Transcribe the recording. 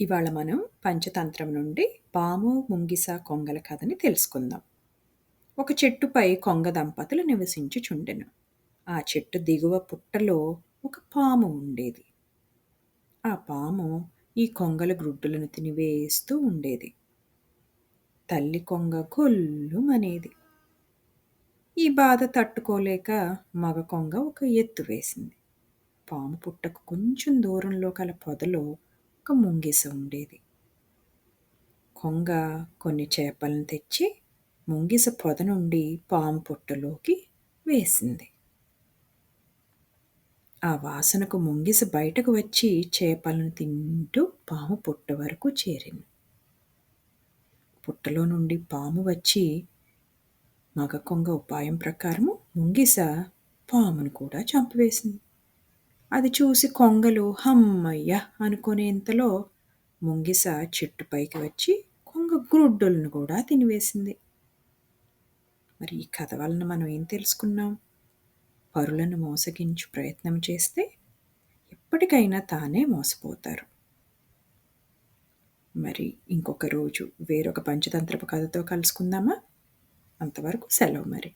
ఇవాళ మనం పంచతంత్రం నుండి పాము ముంగిస కొంగల కథని తెలుసుకుందాం. ఒక చెట్టుపై కొంగ దంపతులు నివసించుచుండెను. ఆ చెట్టు దిగువ పుట్టలో ఒక పాము ఉండేది. ఆ పాము ఈ కొంగల గ్రుడ్డులను తినివేస్తూ ఉండేది. తల్లి కొంగ కొల్లుమనేది. ఈ బాధ తట్టుకోలేక మగ కొంగ ఒక ఎత్తు వేసింది. పాము పుట్టకు కొంచెం దూరంలో కల పొదలో ఒక ముంగిస ఉండేది. కొంగ కొన్ని చేపలను తెచ్చి ముంగిస పొద నుండి పాము పుట్టలోకి వేసింది. ఆ వాసనకు ముంగిస బయటకు వచ్చి చేపలను తింటూ పాము పుట్ట వరకు చేరింది. పుట్టలో నుండి పాము వచ్చి మగ కొంగ ఉపాయం ప్రకారము ముంగిస పామును కూడా చంపివేసింది. అది చూసి కొంగలు హమ్మయ్య! అనుకునేంతలో ముంగిస చెట్టుపైకి వచ్చి కొంగ గ్రుడ్డులను కూడా తినివేసింది. మరి ఈ కథ వలన మనం ఏం తెలుసుకున్నాం? పరులను మోసగించు ప్రయత్నం చేస్తే ఎప్పటికైనా తానే మోసపోతారు. మరి ఇంకొక రోజు వేరొక పంచతంత్రపు కథతో కలుసుకుందామా? అంతవరకు సెలవు మరి.